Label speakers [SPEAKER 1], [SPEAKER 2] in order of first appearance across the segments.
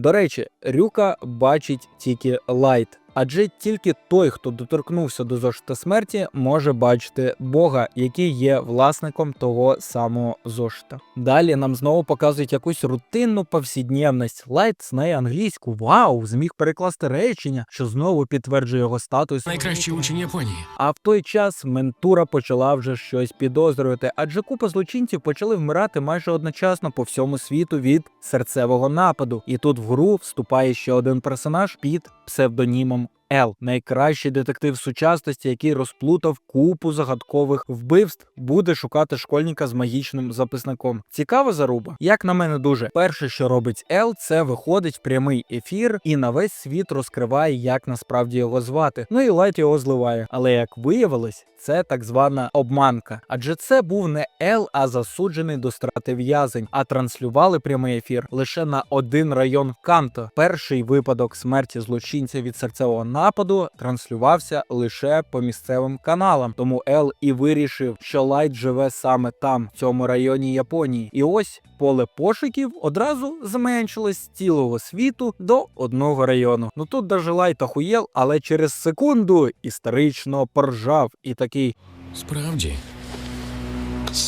[SPEAKER 1] До речі, Рюка бачить тільки лайт. Адже тільки той, хто доторкнувся до зошита смерті, може бачити Бога, який є власником того самого зошита. Далі нам знову показують якусь рутинну повсіднєвність. Лайт знає англійську. Вау, зміг перекласти речення, що знову підтверджує його статус.
[SPEAKER 2] Найкращий учень Японії.
[SPEAKER 1] А в той час ментура почала вже щось підозрювати, адже купа злочинців почали вмирати майже одночасно по всьому світу від серцевого нападу. І тут в гру вступає ще один персонаж під псевдонімом. Ел, найкращий детектив сучасності, який розплутав купу загадкових вбивств, буде шукати школьника з магічним записником. Цікава заруба, як на мене, дуже перше, що робить Ел, це виходить в прямий ефір і на весь світ розкриває, як насправді його звати. Ну і Лайт його зливає. Але як виявилось, це так звана обманка. Адже це був не Ел, а засуджений до страти в'язень, а транслювали прямий ефір лише на один район Канто. Перший випадок смерті злочинця від серцевого нападу транслювався лише по місцевим каналам. Тому Ел і вирішив, що Лайт живе саме там, в цьому районі Японії. І ось поле пошуків одразу зменшилось з цілого світу до одного району. Ну тут даже Лайт охуєл, але через секунду історично поржав і такий.
[SPEAKER 2] Справді.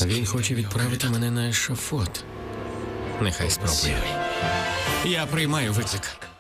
[SPEAKER 2] Він хоче відправити мене на ешафот. Нехай спробує. Я приймаю виклик.